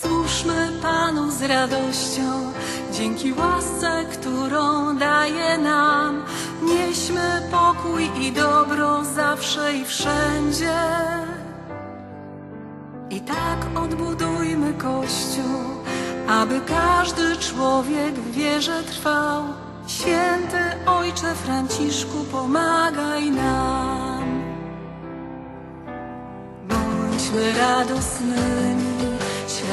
Służmy Panu z radością, dzięki łasce, którą daje nam. Nieśmy pokój i dobro zawsze i wszędzie. I tak odbudujmy Kościół, aby każdy człowiek w wierze trwał. Święty Ojcze Franciszku, pomagaj nam. Bądźmy radosnymi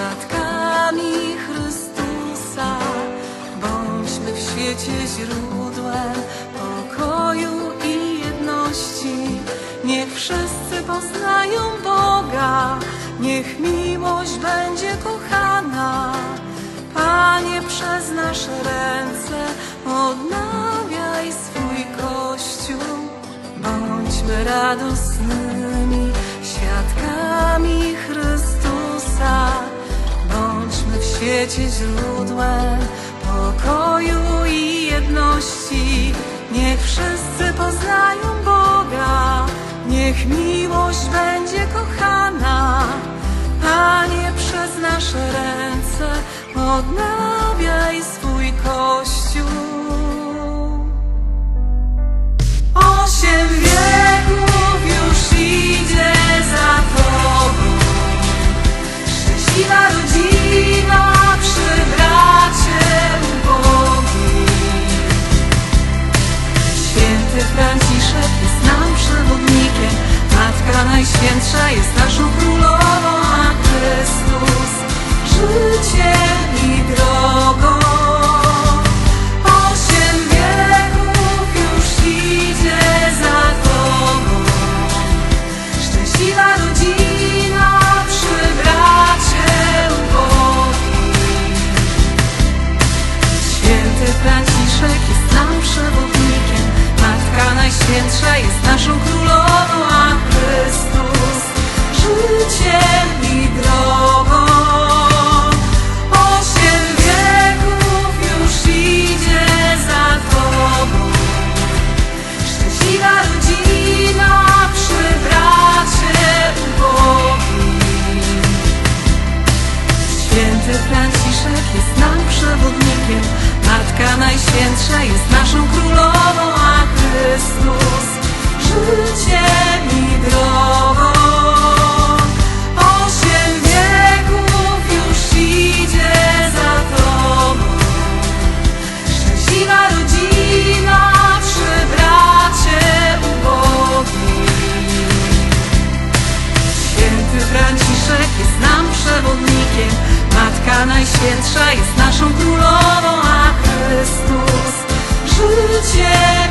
świadkami Chrystusa. Bądźmy w świecie źródłem pokoju i jedności. Niech wszyscy poznają Boga, niech miłość będzie kochana. Panie, przez nasze ręce odnawiaj swój Kościół. Bądźmy radosnymi świadkami Chrystusa. Świecie źródłem pokoju i jedności. Niech wszyscy poznają Boga, niech miłość będzie kochana. Panie, przez nasze ręce odnawiaj swój Kościół. Franciszek jest nam przewodnikiem. Matka Najświętsza jest naszą królową A Chrystus Najświętsza jest naszą królową A Chrystus życiem i drogą. Osiem wieków już idzie za tobą. Szczęśliwa rodzina przy bracie ubogim. Święty Franciszek jest nam przewodnikiem. Matka Najświętsza jest naszą królową Matka Najświętsza jest naszą królową, a Chrystus życie.